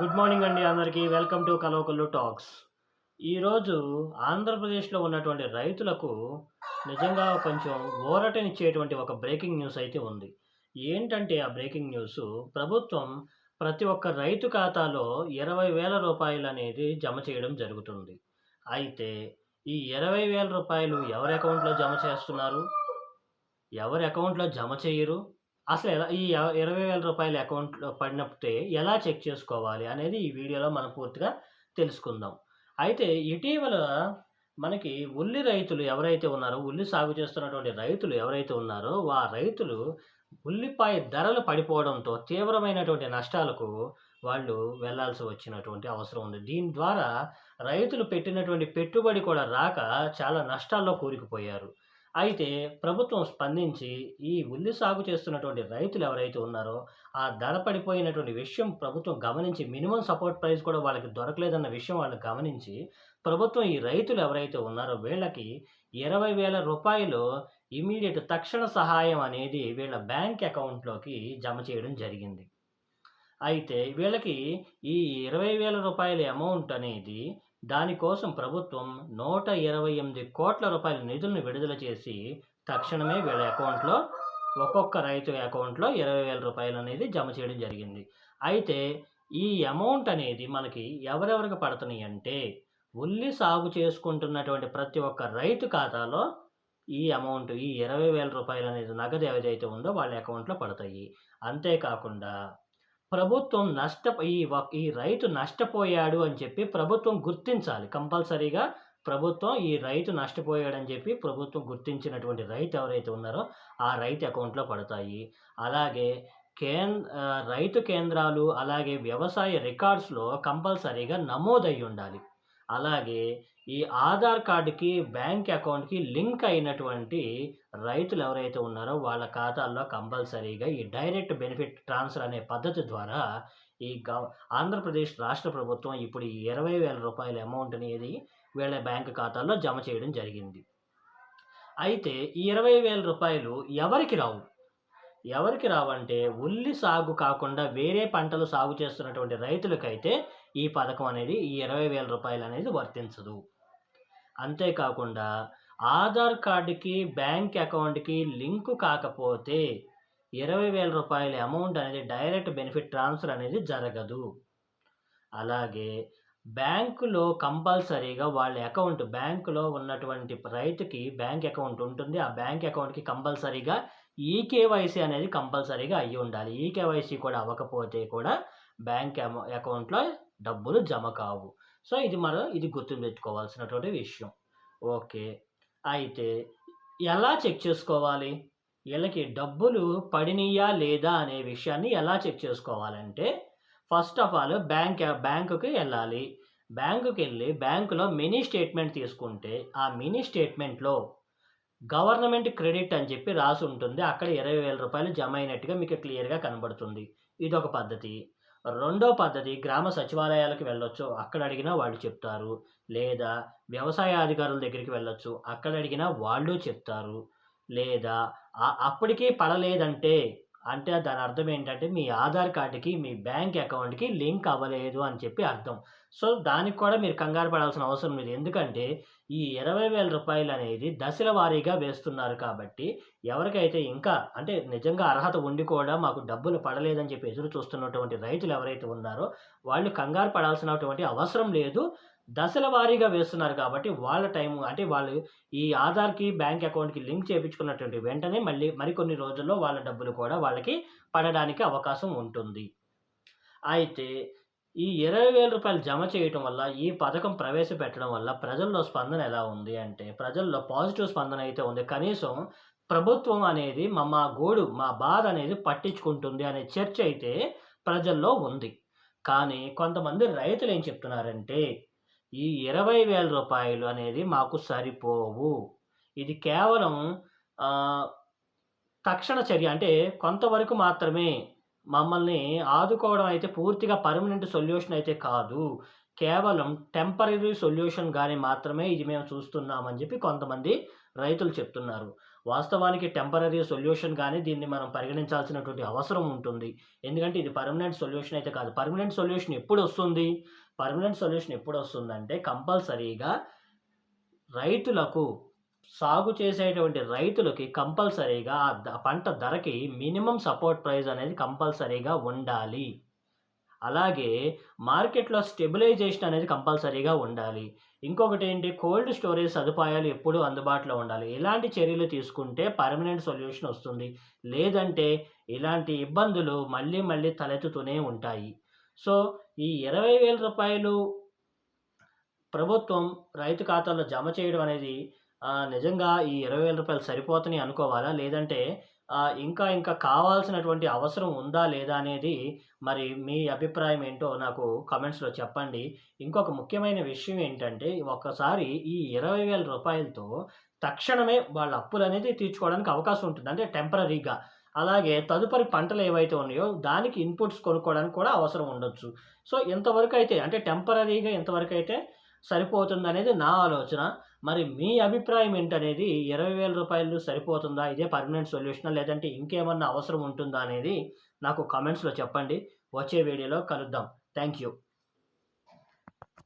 Good morning అండి అందరికీ. Welcome to Kalavakallu talks. ఈరోజు ఆంధ్రప్రదేశ్లో ఉన్నటువంటి రైతులకు నిజంగా కొంచెం ఊరటనిచ్చేటువంటి ఒక బ్రేకింగ్ న్యూస్ అయితే ఉంది. ఏంటంటే ఆ బ్రేకింగ్ న్యూస్? ప్రభుత్వం ప్రతి ఒక్క రైతు ఖాతాలో ఇరవై వేల రూపాయలు అనేది జమ చేయడం జరుగుతుంది. అయితే ఈ ఇరవై వేల రూపాయలు ఎవరి అకౌంట్లో జమ చేస్తున్నారు? ఎవరి అకౌంట్లో జమ చేయరు? అసలు ఎలా ఈ ఇరవై వేల రూపాయల అకౌంట్లో పడినప్పుడే ఎలా చెక్ చేసుకోవాలి అనేది ఈ వీడియోలో మనం పూర్తిగా తెలుసుకుందాం. అయితే ఇటీవల మనకి ఉల్లి రైతులు ఎవరైతే ఉన్నారో ఉల్లి సాగు చేస్తున్నటువంటి రైతులు ఎవరైతే ఉన్నారో ఆ రైతులు ఉల్లిపాయ ధరలు పడిపోవడంతో తీవ్రమైనటువంటి నష్టాలకు వాళ్ళు వెళ్ళాల్సి వచ్చినటువంటి అవసరం ఉంది. దీని ద్వారా రైతులు పెట్టినటువంటి పెట్టుబడి కూడా రాక చాలా నష్టాల్లో కూరుకుపోయారు. అయితే ప్రభుత్వం స్పందించి ఈ ఉల్లి సాగు చేస్తున్నటువంటి రైతులు ఎవరైతే ఉన్నారో ఆ ధర పడిపోయినటువంటి విషయం ప్రభుత్వం గమనించి మినిమం సపోర్ట్ ప్రైస్ కూడా వాళ్ళకి దొరకలేదన్న విషయం వాళ్ళు గమనించి ప్రభుత్వం ఈ రైతులు ఎవరైతే ఉన్నారో వీళ్ళకి ఇరవై వేల రూపాయలు ఇమీడియట్ తక్షణ సహాయం అనేది వీళ్ళ బ్యాంక్ అకౌంట్లోకి జమ చేయడం జరిగింది. అయితే వీళ్ళకి ఈ ఇరవై వేల రూపాయల అమౌంట్ అనేది దానికోసం ప్రభుత్వం నూట ఇరవై ఎనిమిది కోట్ల రూపాయల నిధులను విడుదల చేసి తక్షణమే వీళ్ళ అకౌంట్లో ఒక్కొక్క రైతు అకౌంట్లో ఇరవై వేల రూపాయలు అనేది జమ చేయడం జరిగింది. అయితే ఈ అమౌంట్ అనేది మనకి ఎవరెవరికి పడుతున్నాయి అంటే ఉల్లి సాగు చేసుకుంటున్నటువంటి ప్రతి ఒక్క రైతు ఖాతాలో ఈ అమౌంట్ ఈ ఇరవై వేల రూపాయలు అనేది నగదు ఏదైతే ఉందో వాళ్ళ అకౌంట్లో పడతాయి. అంతేకాకుండా ప్రభుత్వం నష్ట ఈ ఈ రైతు నష్టపోయాడు అని చెప్పి ప్రభుత్వం గుర్తించాలి. కంపల్సరీగా ప్రభుత్వం ఈ రైతు నష్టపోయాడని చెప్పి ప్రభుత్వం గుర్తించినటువంటి రైతు ఎవరైతే ఉన్నారో ఆ రైతు అకౌంట్లో పడతాయి. అలాగే కేంద్ర రైతు కేంద్రాలు అలాగే వ్యవసాయ రికార్డ్స్లో కంపల్సరీగా నమోదై ఉండాలి. అలాగే ఈ ఆధార్ కార్డుకి బ్యాంక్ అకౌంట్కి లింక్ అయినటువంటి రైతులు ఎవరైతే ఉన్నారో వాళ్ళ ఖాతాల్లో కంపల్సరీగా ఈ డైరెక్ట్ బెనిఫిట్ ట్రాన్స్ఫర్ అనే పద్ధతి ద్వారా ఈ గవ ఆంధ్రప్రదేశ్ రాష్ట్ర ప్రభుత్వం ఇప్పుడు ఈ ఇరవై వేల రూపాయల అమౌంట్ అనేది వీళ్ళ బ్యాంక్ ఖాతాల్లో జమ చేయడం జరిగింది. అయితే ఈ ఇరవై వేల రూపాయలు ఎవరికి రావు? ఎవరికి రావంటే ఉల్లి సాగు కాకుండా వేరే పంటలు సాగు చేస్తున్నటువంటి రైతులకైతే ఈ పథకం అనేది ఈ ఇరవై వేల రూపాయలు అనేది వర్తించదు. అంతేకాకుండా ఆధార్ కార్డుకి బ్యాంక్ అకౌంట్కి లింకు కాకపోతే ఇరవై వేల రూపాయల అమౌంట్ అనేది డైరెక్ట్ బెనిఫిట్ ట్రాన్స్ఫర్ అనేది జరగదు. అలాగే బ్యాంకులో కంపల్సరీగా వాళ్ళ అకౌంట్ బ్యాంకులో ఉన్నటువంటి రైతుకి బ్యాంక్ అకౌంట్ ఉంటుంది. ఆ బ్యాంక్ అకౌంట్కి కంపల్సరీగా ఈకేవైసీ అనేది కంపల్సరీగా అయ్యి ఉండాలి. ఈకేవైసీ కూడా అవ్వకపోతే కూడా బ్యాంక్ అమౌ అకౌంట్లో డబ్బులు జమ కావు. సో ఇది మనం ఇది గుర్తుపెట్టుకోవాల్సినటువంటి విషయం. ఓకే. అయితే ఎలా చెక్ చేసుకోవాలి? వీళ్ళకి డబ్బులు పడినయా లేదా అనే విషయాన్ని ఎలా చెక్ చేసుకోవాలంటే ఫస్ట్ ఆఫ్ ఆల్ బ్యాంక్ బ్యాంకుకి వెళ్ళాలి. బ్యాంకుకి వెళ్ళి బ్యాంకులో మినీ స్టేట్మెంట్ తీసుకుంటే ఆ మినీ స్టేట్మెంట్లో గవర్నమెంట్ క్రెడిట్ అని చెప్పి రాసి ఉంటుంది. అక్కడ ఇరవై వేల రూపాయలు జమ అయినట్టుగా మీకు క్లియర్గా కనబడుతుంది. ఇది ఒక పద్ధతి. రెండో పద్ధతి గ్రామ సచివాలయాలకు వెళ్ళొచ్చు. అక్కడ అడిగినా వాళ్ళు చెప్తారు. లేదా వ్యవసాయ అధికారుల దగ్గరికి వెళ్ళొచ్చు. అక్కడ అడిగినా వాళ్ళు చెప్తారు. లేదా అప్పటికీ పడలేదంటే అంటే దాని అర్థం ఏంటంటే మీ ఆధార్ కార్డుకి మీ బ్యాంక్ అకౌంట్కి లింక్ అవ్వలేదు అని చెప్పి అర్థం. సో దానికి కూడా మీరు కంగారు పడాల్సిన అవసరం లేదు. ఎందుకంటే ఈ ఇరవై వేల రూపాయలు అనేది దశల వారీగా వేస్తున్నారు కాబట్టి ఎవరికైతే ఇంకా అంటే నిజంగా అర్హత ఉండి కూడా మాకు డబ్బులు పడలేదని చెప్పి ఎదురు చూస్తున్నటువంటి రైతులు ఎవరైతే ఉన్నారో వాళ్ళు కంగారు పడాల్సినటువంటి అవసరం లేదు. దశల వారీగా వేస్తున్నారు కాబట్టి వాళ్ళ టైం అంటే వాళ్ళు ఈ ఆధార్కి బ్యాంక్ అకౌంట్కి లింక్ చేయించుకున్నటువంటి వెంటనే మళ్ళీ మరికొన్ని రోజుల్లో వాళ్ళ డబ్బులు కూడా వాళ్ళకి పడడానికి అవకాశం ఉంటుంది. అయితే ఈ ఇరవై వేల రూపాయలు జమ చేయటం వల్ల ఈ పథకం ప్రవేశపెట్టడం వల్ల ప్రజల్లో స్పందన ఎలా ఉంది అంటే ప్రజల్లో పాజిటివ్ స్పందన అయితే ఉంది. కనీసం ప్రభుత్వం అనేది మా మా గోడు మా బాధ అనేది పట్టించుకుంటుంది అనే చర్చ అయితే ప్రజల్లో ఉంది. కానీ కొంతమంది రైతులు ఏం చెప్తున్నారంటే ఈ ఇరవై వేల రూపాయలు అనేది మాకు సరిపోవు. ఇది కేవలం తక్షణ చర్య. అంటే కొంతవరకు మాత్రమే మమ్మల్ని ఆదుకోవడం అయితే పూర్తిగా పర్మనెంట్ సొల్యూషన్ అయితే కాదు. కేవలం టెంపరీ సొల్యూషన్ కానీ మాత్రమే ఇది మేము చూస్తున్నామని చెప్పి కొంతమంది రైతులు చెప్తున్నారు. వాస్తవానికి టెంపరరీ సొల్యూషన్ కానీ దీన్ని మనం పరిగణించాల్సినటువంటి అవసరం ఉంటుంది. ఎందుకంటే ఇది పర్మనెంట్ సొల్యూషన్ అయితే కాదు. పర్మనెంట్ సొల్యూషన్ ఎప్పుడు వస్తుంది పర్మనెంట్ సొల్యూషన్ ఎప్పుడు వస్తుందంటే కంపల్సరీగా రైతులకు సాగు చేసేటువంటి రైతులకి కంపల్సరీగా ఆ పంట ధరకి మినిమం సపోర్ట్ ప్రైస్ అనేది కంపల్సరీగా ఉండాలి. అలాగే మార్కెట్‌లో స్టెబిలైజేషన్ అనేది కంపల్సరీగా ఉండాలి. ఇంకొకటి ఏంటి కోల్డ్ స్టోరేజ్ సదుపాయాలు ఎప్పుడూ అందుబాటులో ఉండాలి. ఇలాంటి చర్యలు తీసుకుంటే పర్మనెంట్ సొల్యూషన్ వస్తుంది. లేదంటే ఇలాంటి ఇబ్బందులు మళ్ళీ మళ్ళీ తలెత్తుతూనే ఉంటాయి. సో, ఈ ఇరవై వేల రూపాయలు ప్రభుత్వం రైతు ఖాతాలో జమ చేయడం అనేది నిజంగా ఈ ఇరవై వేల రూపాయలు సరిపోతున్నాయి అనుకోవాలా? లేదంటే ఇంకా ఇంకా కావాల్సినటువంటి అవసరం ఉందా? లేదా? అనేది మరి మీ అభిప్రాయం ఏంటో నాకు కమెంట్స్లో చెప్పండి. ఇంకొక ముఖ్యమైన విషయం ఏంటంటే ఒక్కసారి ఈ ఇరవై వేల రూపాయలతో తక్షణమే వాళ్ళ అప్పులనేది తీర్చుకోవడానికి అవకాశం ఉంటుంది. అంటే టెంపరరీగా. అలాగే తదుపరి పంటలు ఏవైతే ఉన్నాయో దానికి ఇన్‌పుట్స్ కొనుక్కోవడానికి కూడా అవసరం ఉండొచ్చు. సో, ఇంతవరకైతే అంటే టెంపరరీగా ఇంతవరకైతే సరిపోతుందనేది నా ఆలోచన. మరి మీ అభిప్రాయం ఏంటనేది ఇరవై వేల రూపాయలు సరిపోతుందా? ఇదే పర్మనెంట్ సొల్యూషన్ లేదంటే ఇంకేమన్నా అవసరం ఉంటుందా? అనేది నాకు కామెంట్స్‌లో చెప్పండి. వచ్చే వీడియోలో కలుద్దాం. Thank you.